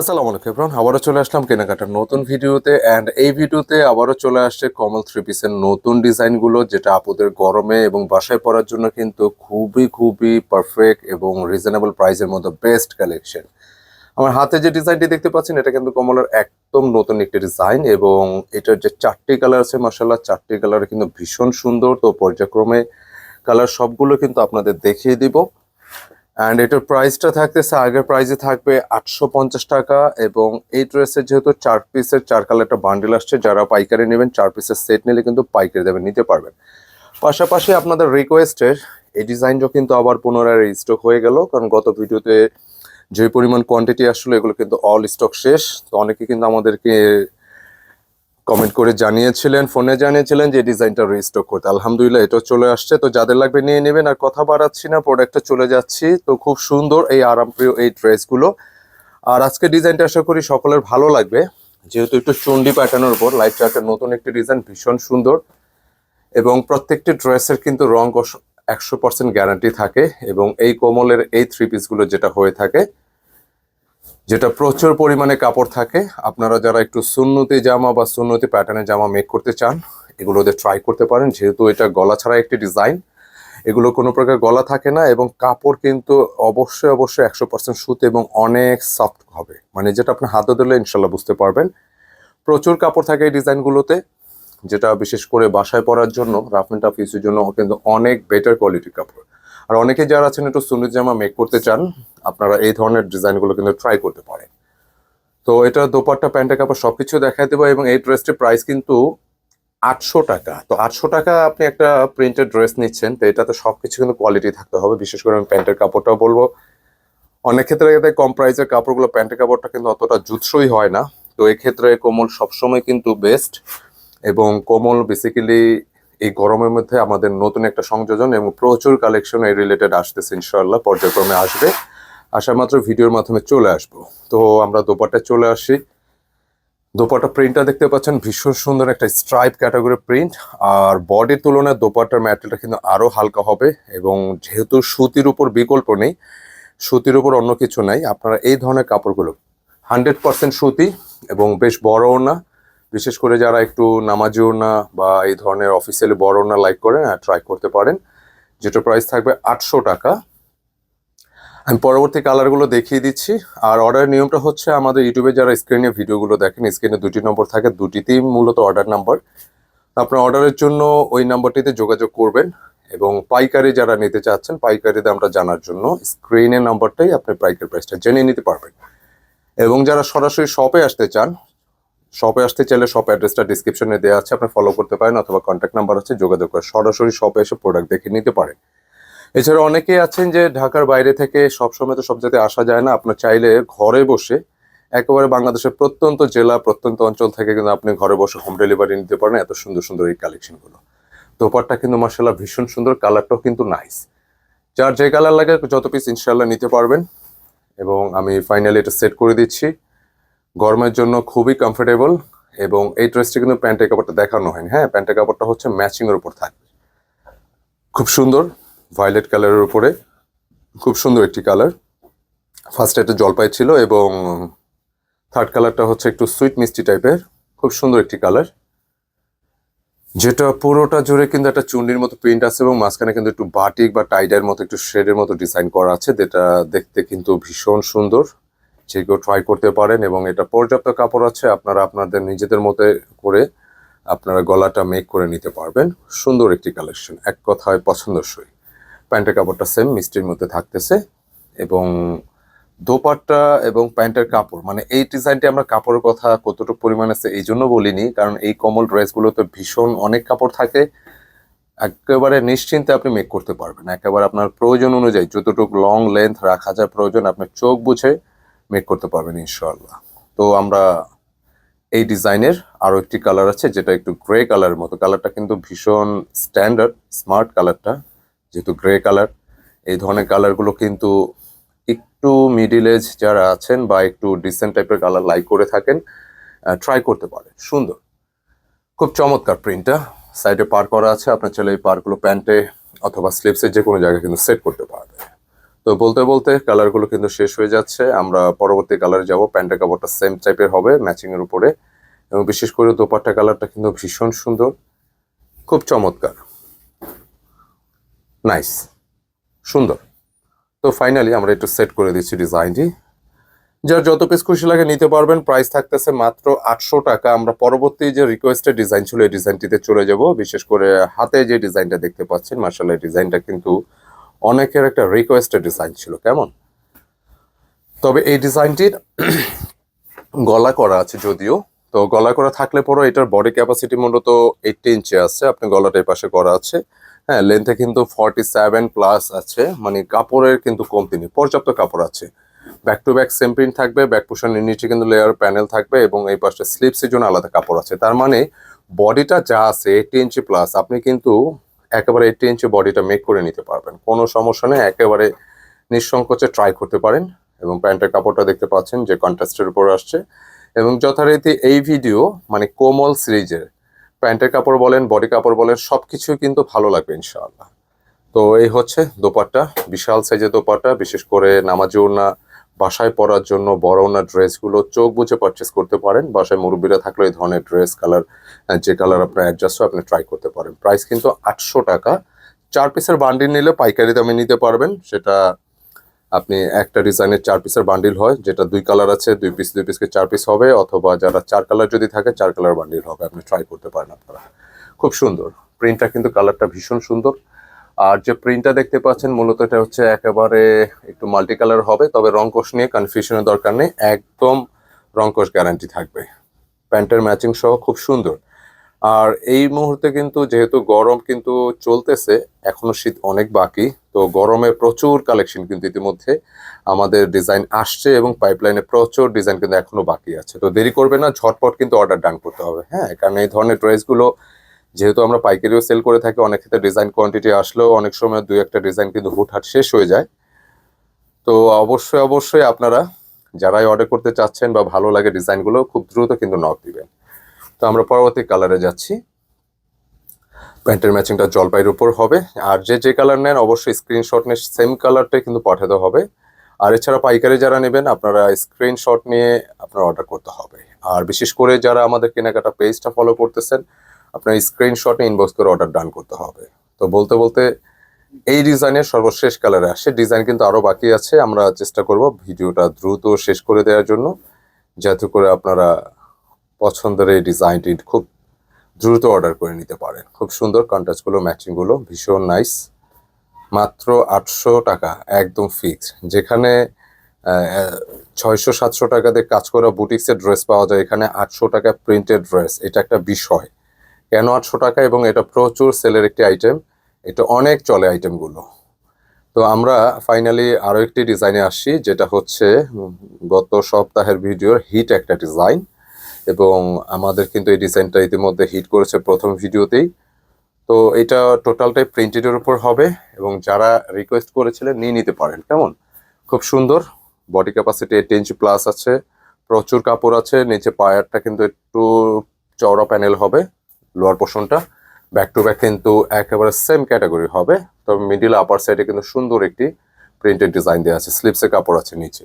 আসসালামু আলাইকুম এভরান আবারও চলে আসলাম কেনাকাটার নতুন ভিডিওতে অ্যান্ড এই ভিডিওতে আবারও চলে আসছে কমল থ্রি পিসের নতুন ডিজাইনগুলো, যেটা আপুদের গরমে এবং বাসায় পরার জন্য কিন্তু খুবই খুবই পারফেক্ট এবং রিজনেবল প্রাইসের মধ্যে বেস্ট কালেকশন আমার হাতে যে ডিজাইনটি দেখতে পাচ্ছেন, এটা কিন্তু কমলের একদম নতুন একটি ডিজাইন এবং এটার যে চারটি কালার আছে মাসাল্লাহ চারটি কালার কিন্তু ভীষণ সুন্দর। তো পর্যায়ক্রমে কালার সবগুলো কিন্তু আপনাদের দেখিয়ে দিব। অ্যান্ড এটার প্রাইসটা থাকতেছে আগের প্রাইসে থাকবে আটশো পঞ্চাশ টাকা এবং এই ড্রেসের যেহেতু চার পিসের চার কালারটা বান্ডেল আসছে, যারা পাইকারি নেবেন, চার পিসের সেট নিলে কিন্তু পাইকারি দেবেন নিতে পারবেন। পাশাপাশি আপনাদের রিকোয়েস্টের এই ডিজাইনটা কিন্তু আবার পুনরায় স্টক হয়ে গেল, কারণ গত ভিডিওতে যে পরিমাণ কোয়ান্টিটি আসলো, এগুলো কিন্তু অল স্টক শেষ। তো অনেকে কিন্তু আমাদেরকে কমেন্ট করে জানিয়েছিলেন ফোনে জানিয়েছিলেন যে ডিজাইনটা রিস্টক করতে। আলহামদুলিল্লাহ এটা চলে আসছে। তো যাদের লাগবে নিয়ে নেবেন, আর কথা বাড়াচ্ছি না প্রোডাক্টটা চলে যাচ্ছি। তো খুব সুন্দর এই আরামপ্রিয় এই ড্রেসগুলো আর আজকে ডিজাইনটা আশা করি সকলের ভালো লাগবে। যেহেতু একটু চন্ডি প্যাটার্নের উপর লাইট চার্টের নতুন একটি ডিজাইন ভীষণ সুন্দর। এবং প্রত্যেকটি ড্রেসের কিন্তু রং একশো পার্সেন্ট গ্যারান্টি থাকে। এবং এই কোমলের এই থ্রি পিসগুলো যেটা হয়ে থাকে যেটা প্রচুর পরিমাণে কাপড় থাকে, আপনারা যারা একটু সুন্নতি জামা বা সুন্নতি প্যাটার্নের জামা মেক করতে চান, এগুলো ওদের ট্রাই করতে পারেন, যেহেতু এটা গলা ছাড়া একটি ডিজাইন এগুলো কোনো প্রকার গলা থাকে না এবং কাপড় কিন্তু অবশ্যই অবশ্যই একশো পার্সেন্ট সুতি এবং অনেক সফট হবে। মানে যেটা আপনি হাতে দিলে ইনশাল্লাহ বুঝতে পারবেন। প্রচুর কাপড় থাকে এই ডিজাইনগুলোতে যেটা বিশেষ করে বাসায় পরার জন্য রাফ অ্যান্ড টাফ ইউজের জন্য কিন্তু অনেক বেটার কোয়ালিটির কাপড়। আর অনেকে যারা আছেন একটু সুন্নত জামা মেক করতে চান আপনারা এই ধরনের ডিজাইনগুলো কিন্তু ট্রাই করতে পারেন। তো এটা দোপাট্টা, প্যান্টের কাপড় সবকিছু দেখাই দেবো এবং এই ড্রেসটির প্রাইস কিন্তু আটশো টাকা। তো আটশো টাকা আপনি একটা প্রিন্টেড ড্রেস নিচ্ছেন, তো এটাতে সবকিছু কিন্তু কোয়ালিটি থাকতে হবে। বিশেষ করে আমি প্যান্টের কাপড়টাও বলব। অনেক ক্ষেত্রে এতে কম প্রাইসের কাপড়গুলো, প্যান্টের কাপড়টা কিন্তু অতটা জুৎসই হয় না। তো এই ক্ষেত্রে কোমল সবসময় কিন্তু বেস্ট এবং কোমল বেসিক্যালি এই গরমের মধ্যে আমাদের নতুন একটা সংযোজন এবং প্রচুর কালেকশন এই রিলেটেড আসতেছে ইনশাল্লাহ পর্যায়ক্রমে আসবে। আসা মাত্র ভিডিওর মাধ্যমে চলে আসব। তো আমরা দোপাটা চলে আসি। দোপাটা প্রিন্টটা দেখতে পাচ্ছেন, ভীষণ সুন্দর একটা স্ট্রাইপ ক্যাটাগরি প্রিন্ট আর বডির তুলনায় দোপাটার ম্যাটেরিয়ালটা কিন্তু আরও হালকা হবে এবং যেহেতু সুতির উপর বিকল্প নেই, সুতির উপর অন্য কিছু নাই, আপনারা এই ধরনের কাপড়গুলো হান্ড্রেড পার্সেন্ট সুতি এবং বেশ বড়ও না। বিশেষ করে যারা একটু নামাজিও না বা এই ধরনের অফিসিয়ালি বড় না লাইক করেন ট্রাই করতে পারেন যেটা প্রাইস থাকবে আটশো টাকা। আমি পরবর্তী কালারগুলো দেখিয়ে দিচ্ছি। আর অর্ডারের নিয়মটা হচ্ছে আমাদের ইউটিউবে যারা স্ক্রিনে ভিডিওগুলো দেখেন স্ক্রিনে দুটি নম্বর থাকে, দুটিতেই মূলত অর্ডার নাম্বার আপনার অর্ডারের জন্য ওই নাম্বারটিতে যোগাযোগ করবেন এবং পাইকারি যারা নিতে চাচ্ছেন পাইকারি দামটা জানার জন্য স্ক্রিনের নাম্বারটাই আপনি পাইকারি প্রাইসটা জেনে নিতে পারবেন। এবং যারা সরাসরি শপে আসতে চান শপে আসতে চাইলে শপ অ্যাড্রেসটা ডিসক্রিপশনে দেওয়া আছে, আপনি ফলো করতে পারেন অথবা কন্ট্যাক্ট নাম্বার আছে, যোগাযোগ করে সরাসরি শপে এসে প্রোডাক্ট দেখে নিতে পারেন। এছাড়া অনেকেই আছেন যে ঢাকার বাইরে থেকে সবসময় তো সব জায়গায় আসা যায় না। আপনার চাইলে ঘরে বসে একেবারে বাংলাদেশের প্রত্যন্ত জেলা, প্রত্যন্ত অঞ্চল থেকে কিন্তু আপনি ঘরে বসে হোম ডেলিভারি নিতে পারেন। এত সুন্দর সুন্দর এই কালেকশনগুলো দোপারটা কিন্তু মার্শাল্লাহ ভীষণ সুন্দর কালারটাও কিন্তু নাইস যার যে কালার লাগে যত পিস ইনশাল্লাহ নিতে পারবেন। এবং আমি ফাইনালি এটা সেট করে দিচ্ছি। গরমের জন্য খুবই কমফোর্টেবল এবং এই ড্রেসটি কিন্তু প্যান্টের কাপড়টা দেখানো হয়নি। হ্যাঁ প্যান্টের কাপড়টা হচ্ছে ম্যাচিংয়ের উপর থাকবে। খুব সুন্দর। ভায়োলেট কালারের উপরে। খুব সুন্দর একটি কালার ফার্স্ট একটা জলপাই ছিল এবং থার্ড কালারটা হচ্ছে একটু সুইট মিষ্টি টাইপের খুব সুন্দর একটি কালার যেটা পুরোটা জুড়ে কিন্তু একটা চুন্ডির মতো প্রিন্ট আছে এবং মাঝখানে কিন্তু একটু বাটিক বা টাইডের মতো একটু শেডের মতো ডিজাইন করা আছে, যেটা দেখতে কিন্তু ভীষণ সুন্দর। সেগুলো ট্রাই করতে পারেন এবং এটা পর্যাপ্ত কাপড় আছে, আপনারা আপনাদের নিজেদের মতো করে আপনারা গলাটা মেক করে নিতে পারবেন। সুন্দর একটি কালেকশন এক কথায় পছন্দসই। প্যান্টের কাপড়টা সেম মিষ্টির মধ্যে থাকতেছে এবং দোপাট্টা এবং প্যান্টের কাপড় মানে এই ডিজাইনটি আমরা কাপড়ের কথা কতটুকু পরিমাণ আছে এই জন্য বলিনি, কারণ এই কমল ড্রেসগুলোতে ভীষণ অনেক কাপড় থাকে। একেবারে নিশ্চিন্তে আপনি মেক করতে পারবেন। একেবারে আপনার প্রয়োজন অনুযায়ী যতটুকু লং লেন্থ রাখা যায় প্রয়োজন, আপনার চোখ বুঝে মেক করতে পারবেন ইনশাল্লাহ তো আমরা এই ডিজাইনের আরও একটি কালার আছে, যেটা একটু গ্রে কালারের মতো। কালারটা কিন্তু ভীষণ স্ট্যান্ডার্ড স্মার্ট কালারটা যেহেতু গ্রে কালার এই ধরনের কালারগুলো কিন্তু একটু মিডিল এজ যারা আছেন বা একটু ডিসেন্ট টাইপের কালার লাইক করে থাকেন ট্রাই করতে পারেন। সুন্দর। খুব চমৎকার প্রিন্টটা সাইডে পার করা আছে। আপনার ছেলে এই পারগুলো প্যান্টে অথবা স্লিপসে যে কোনো জায়গায় কিন্তু সেট করতে পারবে তো বলতে বলতে কালারগুলো কিন্তু শেষ হয়ে যাচ্ছে। আমরা পরবর্তী কালারে যাব। প্যান্টের কাপড়টা সেম টাইপের হবে ম্যাচিং এর উপরে। এবং বিশেষ করে দোপাট্টা কালারটা কিন্তু ভীষণ সুন্দর। খুব চমৎকার। নাইস সুন্দর। তো ফাইনালি আমরা একটু সেট করে দিচ্ছি ডিজাইনটি যার যত পিস খুশি লাগে নিতে পারবেন প্রাইস থাকতেছে মাত্র আটশো টাকা। আমরা পরবর্তী যে রিকোয়েস্টের ডিজাইন ছিল, এই ডিজাইনটিতে চলে যাব। বিশেষ করে হাতে যে ডিজাইনটা দেখতে পাচ্ছেন মার্শাল এই ডিজাইনটা কিন্তু অনেকের একটা রিকোয়েস্টেড ডিজাইন ছিল। কেমন? তবে এই ডিজাইনটির গলা করা আছে যদিও। তো গলা করা থাকলে পরও এটার বডি ক্যাপাসিটি মূলত এইটটি ইঞ্চি আছে। আপনি গলাটা এই পাশে করা আছে। হ্যাঁ লেন্থে কিন্তু ফর্টি সেভেন প্লাস আছে মানে কাপড়ের কিন্তু কমতি নেই, পর্যাপ্ত কাপড় আছে। Back to back same print থাকবে ব্যাক পোশনের নিচে কিন্তু লেয়ার প্যানেল থাকবে এবং এই পাশে স্লিপসের জন্য আলাদা কাপড় আছে। তার মানে বডিটা যা আছে এইটটি ইঞ্চি প্লাস আপনি কিন্তু একেবারে এইটটি ইঞ্চি বডিটা মেক করে নিতে পারবেন। কোনো সমস্যা নেই, একেবারে নিঃসংকোচে ট্রাই করতে পারেন এবং প্যান্টের কাপড়টা দেখতে পাচ্ছেন যে কন্ট্রাস্টের উপর আসছে। এবং যথারীতি এই ভিডিও মানে কোমল সিরিজের প্যান্টের কাপড় বলেন, বডি কাপড় বলেন সব কিছুই কিন্তু ভালো লাগবে, ইনশাআল্লাহ। তো এই হচ্ছে দোপাট্টা, বিশাল সাইজের দোপাট্টা, বিশেষ করে নামাজি ওড়না, বাসায় পরার জন্য বড় ওড়না ড্রেসগুলো চোখ বুঝে পারচেস করতে পারেন। বাসায় মুরব্বীরা থাকলে এই ধরনের ড্রেস, কালার যে কালার আপনার অ্যাডজাস্ট হয় আপনি ট্রাই করতে পারেন। প্রাইস কিন্তু আটশো টাকা। চার পিসের বান্ডিল নিলে পাইকারি দামে নিতে পারবেন, সেটা আপনি একটা ডিজাইনের চার পিসের বান্ডিল হয়, যেটা দুই কালার আছে, দুই পিস দুই পিসকে চার পিস হবে, অথবা যারা চার কালার যদি থাকে, চার কালার বান্ডিল হবে, আপনি ট্রাই করতে পারেন আপনারা। খুব সুন্দর। প্রিন্টটা কিন্তু কালারটা ভীষণ সুন্দর। আর যে প্রিন্টটা দেখতে পাচ্ছেন, মূলত এটা হচ্ছে একেবারে একটু মাল্টি কালার হবে, তবে রংকোশ নিয়ে কনফিউশনের দরকার নেই, একদম রংকোশ গ্যারান্টি থাকবে। প্যান্টের ম্যাচিং সহ খুব সুন্দর। আর এই মুহূর্তে কিন্তু যেহেতু গরম কিন্তু চলতেছে, এখনও শীত অনেক বাকি, তো গরমে প্রচুর কালেকশন কিন্তু ইতিমধ্যে আমাদের ডিজাইন আসছে এবং পাইপলাইনে প্রচুর ডিজাইন কিন্তু এখনও বাকি আছে। তো দেরি করবে না, ঝটপট কিন্তু অর্ডার ডান করতে হবে হ্যাঁ? কারণ এই ধরনের ড্রেসগুলো যেহেতু আমরা পাইকারিও সেল করে থাকি, অনেক ক্ষেত্রে ডিজাইন কোয়ান্টিটি আসলেও অনেক সময় দুই একটা ডিজাইন কিন্তু হুটহাট শেষ হয়ে যায়। তো অবশ্যই অবশ্যই আপনারা যারাই অর্ডার করতে চাচ্ছেন বা ভালো লাগে ডিজাইনগুলো খুব দ্রুত কিন্তু নক দিবেন। তো আমরা পরবর্তী কালারে যাচ্ছি। প্যান্টের ম্যাচিংটা জলপাইয়ের উপর হবে। আর যে যে কালার নেন, অবশ্যই স্ক্রিনশট নিয়ে সেম কালারটাই কিন্তু পাঠাতে হবে। আর এছাড়া পাইকারি যারা নেবেন, আপনারা স্ক্রিনশট নিয়ে আপনার অর্ডার করতে হবে। আর বিশেষ করে যারা আমাদের কেনাকাটা পেজটা ফলো করতেছেন, আপনার স্ক্রিনশটে ইনবক্স করে অর্ডার ডান করতে হবে। তো বলতে বলতে এই ডিজাইনের সর্বশেষ কালারে আসে। ডিজাইন কিন্তু আরও বাকি আছে। আমরা চেষ্টা করব ভিডিওটা দ্রুত শেষ করে দেওয়ার জন্য। যাতে করে আপনারা পছন্দের এই ডিজাইনটি খুব দ্রুত অর্ডার করে নিতে পারেন। খুব সুন্দর কন্ট্রাস্টগুলো, ম্যাচিংগুলো, ভীষণ নাইস। মাত্র আটশো টাকা, একদম ফিক্স যেখানে ছয়শো, সাতশো টাকাতে কাজ করা বুটিক্সের ড্রেস পাওয়া যায়, এখানে আটশো টাকা প্রিন্টেড ড্রেস। এটা একটা বিষয়। কেন আটশো টাকা? এবং এটা প্রচুর সেলের একটি আইটেম এটা অনেক চলে আইটেমগুলো তো আমরা ফাইনালি আরও একটি ডিজাইনে আসছি, যেটা হচ্ছে গত সপ্তাহের ভিডিওর হিট একটা ডিজাইন এবং আমাদের কিন্তু এই ডিজাইনটা ইতিমধ্যে হিট করেছে প্রথম ভিডিওতেই তো এটা টোটালটাই প্রিন্টেডের উপর হবে এবং যারা রিকোয়েস্ট করেছিলেন নিয়ে নিতে পারেন, কেমন? খুব সুন্দর body capacity eight inch plus আছে, প্রচুর কাপড় আছে, নিচে পায়ারটা কিন্তু একটু চওড়া প্যানেল হবে লোয়ার পোর্শনটা ব্যাক টু ব্যাক কিন্তু একেবারে সেম ক্যাটাগরি হবে তবে মিডিল আপার সাইডে কিন্তু সুন্দর একটি প্রিন্টেড ডিজাইন দেওয়া আছে স্লিপসের কাপড় আছে নিচে।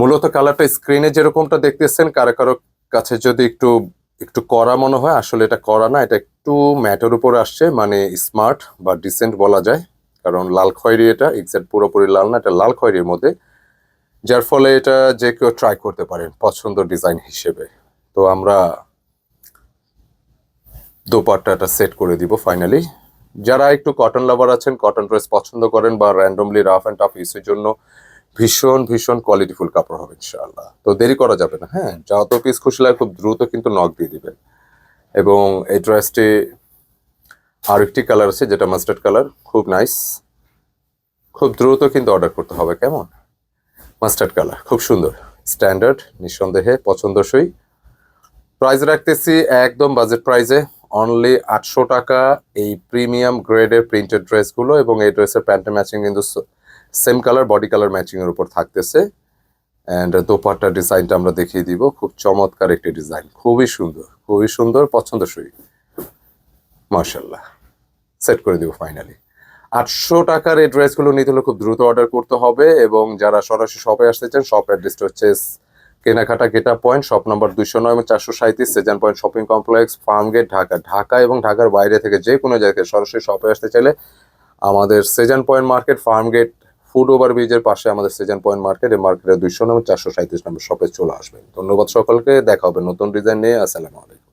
মূলত কালারটা স্ক্রিনে যেরকমটা দেখতেছেন, কারও কারও কাছে যদি একটু একটু করা মনে হয়, আসলে এটা করা না, এটা একটু ম্যাটের উপর আসছে মানে স্মার্ট বা ডিসেন্ট বলা যায়। কারণ লাল খয়েরি এটা এক্সাক্ট পুরোপুরি লাল না, এটা লাল খয়েরির মধ্যে। যার ফলে এটা যে কেউ ট্রাই করতে পারেন, পছন্দ ডিজাইন হিসেবে। তো আমরা দোপাট্টাটা সেট করে দিব ফাইনালি যারা একটু কটন লাভার আছেন কটন ড্রেস পছন্দ করেন বা র্যান্ডমলি রাফ অ্যান্ড টাফ ইউসের জন্য ভীষণ ভীষণ কোয়ালিটিফুল কাপড় হবে, ইনশাআল্লাহ। তো দেরি করা যাবে না হ্যাঁ? যত পিস খুশি লাগে খুব দ্রুত কিন্তু নক দিয়ে দিবেন। এবং এই ড্রেসটি আর একটি কালার আছে, যেটা মাস্টার্ড কালার খুব নাইস খুব দ্রুত কিন্তু অর্ডার করতে হবে, কেমন? মাস্টার্ড কালার খুব সুন্দর। স্ট্যান্ডার্ড নিঃসন্দেহে পছন্দসই। প্রাইস রাখতেছি একদম বাজেট প্রাইসে অনলি আটশো টাকা এই প্রিমিয়াম গ্রেডের প্রিন্টেড ড্রেসগুলো এবং এই ড্রেসের প্যান্টের ম্যাচিং কিন্তু same colour body colour matching এর উপর থাকতেছে। অ্যান্ড দোপাট্টা ডিজাইনটা আমরা দেখিয়ে দিব। খুব চমৎকার একটি ডিজাইন খুবই সুন্দর খুবই সুন্দর, পছন্দসই। মার্শাল্লাহ সেট করে দিব ফাইনালি আটশো টাকার এই ড্রেসগুলো নিতে হলে খুব দ্রুত অর্ডার করতে হবে এবং যারা সরাসরি শপে আসতে চান শপ অ্যাড্রেসটা হচ্ছে কেনাকাটা গেটা পয়েন্ট শপ নম্বর দুশো নয় এবং চারশো সাঁত্রিশ Sezan point shopping complex Farm Gate Dhaka. Dhaka এবং ঢাকার বাইরে থেকে যে কোনো জায়গায় সরাসরি শপে আসতে চাইলে আমাদের Sezan point market Farm Gate food over ব্রিজের পাশে আমাদের সেজান পয়েন্ট মার্কেট এই মার্কেটের দুইশো নম্বর চারশো সাঁত্রিশ নম্বর শপে চলে আসবেন। ধন্যবাদ সকলকে। দেখা হবে নতুন ডিজাইন নিয়ে। আসসালামু আলাইকুম।